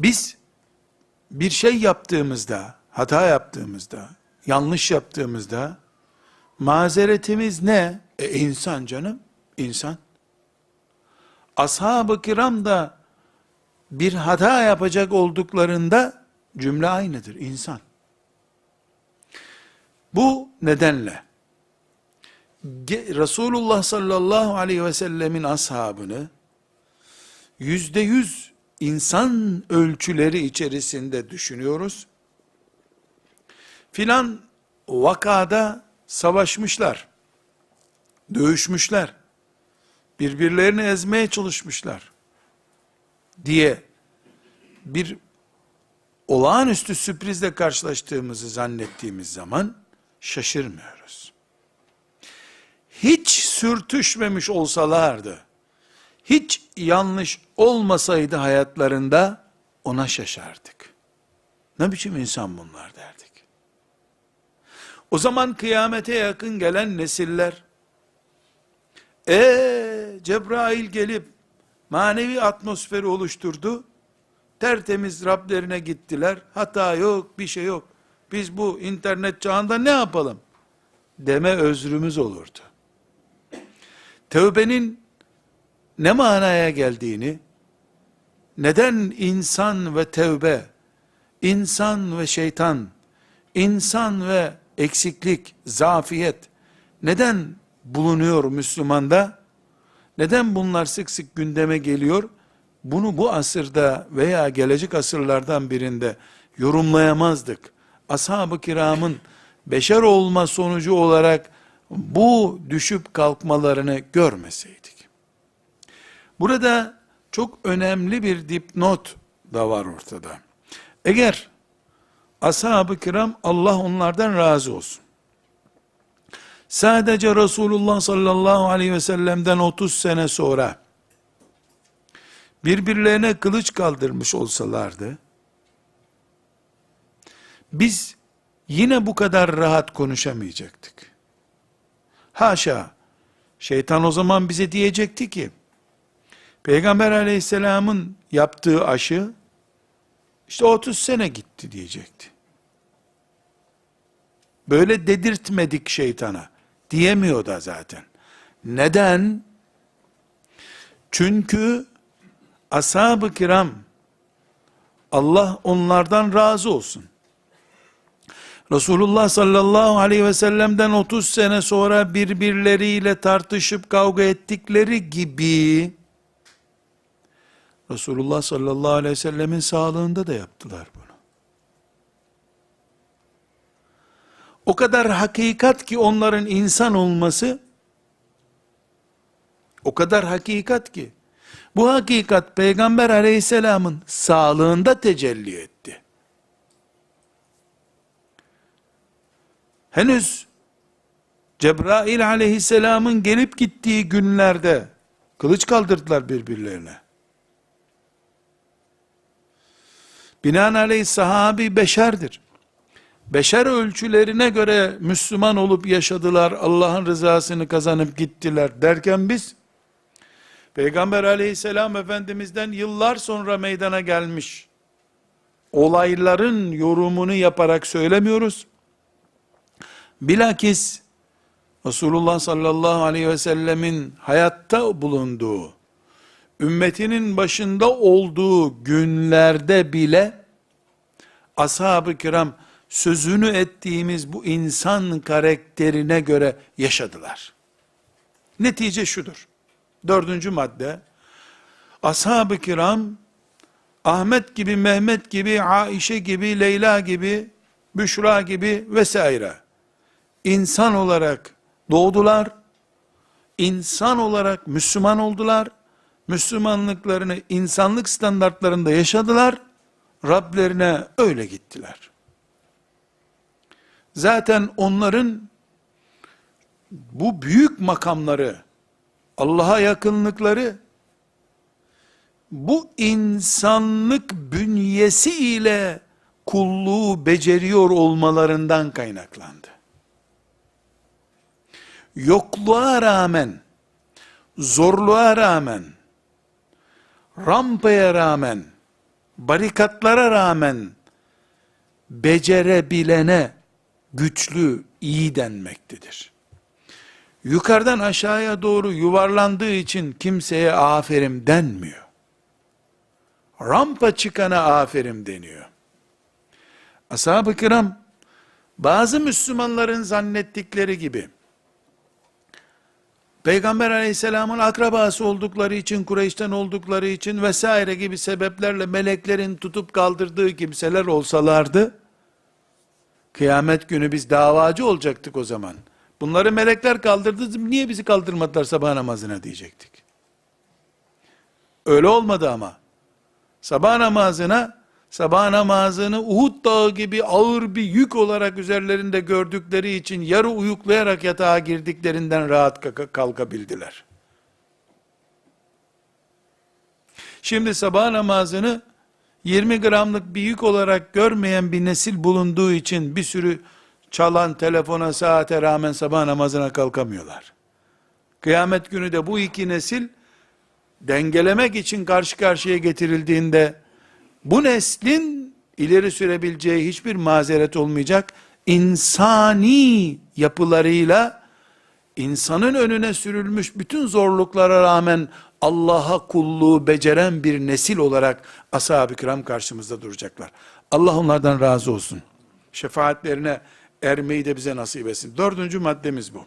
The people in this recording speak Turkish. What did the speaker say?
Biz bir şey yaptığımızda, hata yaptığımızda, yanlış yaptığımızda mazeretimiz ne? E insan canım, insan. Ashab-ı kiram da bir hata yapacak olduklarında cümle aynıdır, insan. Bu nedenle Resulullah sallallahu aleyhi ve sellemin ashabını yüzde yüz insan ölçüleri içerisinde düşünüyoruz. Filan vakada savaşmışlar, dövüşmüşler, birbirlerini ezmeye çalışmışlar diye bir olağanüstü sürprizle karşılaştığımızı zannettiğimiz zaman şaşırmıyoruz. Hiç sürtüşmemiş olsalardı, hiç yanlış olmasaydı hayatlarında ona şaşardık. Ne biçim insan bunlar derdik. O zaman kıyamete yakın gelen nesiller, e Cebrail gelip manevi atmosferi oluşturdu, tertemiz Rablerine gittiler, hata yok, bir şey yok. Biz bu internet çağında ne yapalım? Deme özrümüz olurdu. Tövbenin ne manaya geldiğini, neden insan ve tevbe, insan ve şeytan, insan ve eksiklik, zafiyet, neden bulunuyor Müslümanda? Neden bunlar sık sık gündeme geliyor? Bunu bu asırda veya gelecek asırlardan birinde yorumlayamazdık. Ashab-ı kiramın beşer olma sonucu olarak bu düşüp kalkmalarını görmeseydik. Burada çok önemli bir dipnot da var ortada. Eğer ashab-ı kiram Allah onlardan razı olsun. Sadece Resulullah sallallahu aleyhi ve sellem'den 30 sene sonra birbirlerine kılıç kaldırmış olsalardı, biz yine bu kadar rahat konuşamayacaktık. Haşa, şeytan o zaman bize diyecekti ki, Peygamber aleyhisselamın yaptığı aşı, işte 30 sene gitti diyecekti. Böyle dedirtmedik şeytana. Diyemiyor da zaten. Neden? Çünkü ashab-ı kiram Allah onlardan razı olsun. Resulullah sallallahu aleyhi ve sellem'den 30 sene sonra birbirleriyle tartışıp kavga ettikleri gibi Resulullah sallallahu aleyhi ve sellemin sağlığında da yaptılar bunu. O kadar hakikat ki onların insan olması, o kadar hakikat ki, bu hakikat Peygamber aleyhisselamın sağlığında tecelli etti. Henüz Cebrail aleyhisselamın gelip gittiği günlerde kılıç kaldırdılar birbirlerine. Binaenaleyh sahabi beşerdir. Beşer ölçülerine göre Müslüman olup yaşadılar, Allah'ın rızasını kazanıp gittiler derken biz, Peygamber aleyhisselam efendimizden yıllar sonra meydana gelmiş, olayların yorumunu yaparak söylemiyoruz. Bilakis, Resulullah sallallahu aleyhi ve sellemin hayatta bulunduğu, ümmetinin başında olduğu günlerde bile, ashab-ı kiram, sözünü ettiğimiz bu insan karakterine göre yaşadılar. Netice şudur. Dördüncü madde, ashab-ı kiram, Ahmet gibi, Mehmet gibi, Aişe gibi, Leyla gibi, Büşra gibi vesaire, insan olarak doğdular, insan olarak Müslüman oldular, Müslümanlıklarını insanlık standartlarında yaşadılar, Rablerine öyle gittiler. Zaten onların bu büyük makamları, Allah'a yakınlıkları, bu insanlık bünyesi ile kulluğu beceriyor olmalarından kaynaklandı. Yokluğa rağmen, zorluğa rağmen, rampaya rağmen, barikatlara rağmen becerebilene güçlü, iyi denmektedir. Yukarıdan aşağıya doğru yuvarlandığı için kimseye aferin denmiyor. Rampa çıkana aferin deniyor. Ashab-ı kiram bazı Müslümanların zannettikleri gibi Peygamber aleyhisselamın akrabası oldukları için, Kureyş'ten oldukları için vesaire gibi sebeplerle meleklerin tutup kaldırdığı kimseler olsalardı, kıyamet günü biz davacı olacaktık o zaman. Bunları melekler kaldırdı, niye bizi kaldırmadılar sabah namazına diyecektik. Öyle olmadı ama. Sabah namazına, sabah namazını Uhud dağı gibi ağır bir yük olarak üzerlerinde gördükleri için yarı uyuklayarak yatağa girdiklerinden rahat kalka- kalkabildiler. Şimdi sabah namazını 20 gramlık bir yük olarak görmeyen bir nesil bulunduğu için bir sürü çalan telefona saate rağmen sabah namazına kalkamıyorlar. Kıyamet günü de bu iki nesil dengelemek için karşı karşıya getirildiğinde bu neslin ileri sürebileceği hiçbir mazeret olmayacak. İnsani yapılarıyla insanın önüne sürülmüş bütün zorluklara rağmen Allah'a kulluğu beceren bir nesil olarak ashab-ı kiram karşımızda duracaklar. Allah onlardan razı olsun. Şefaatlerine ermeyi de bize nasip etsin. Dördüncü maddemiz bu.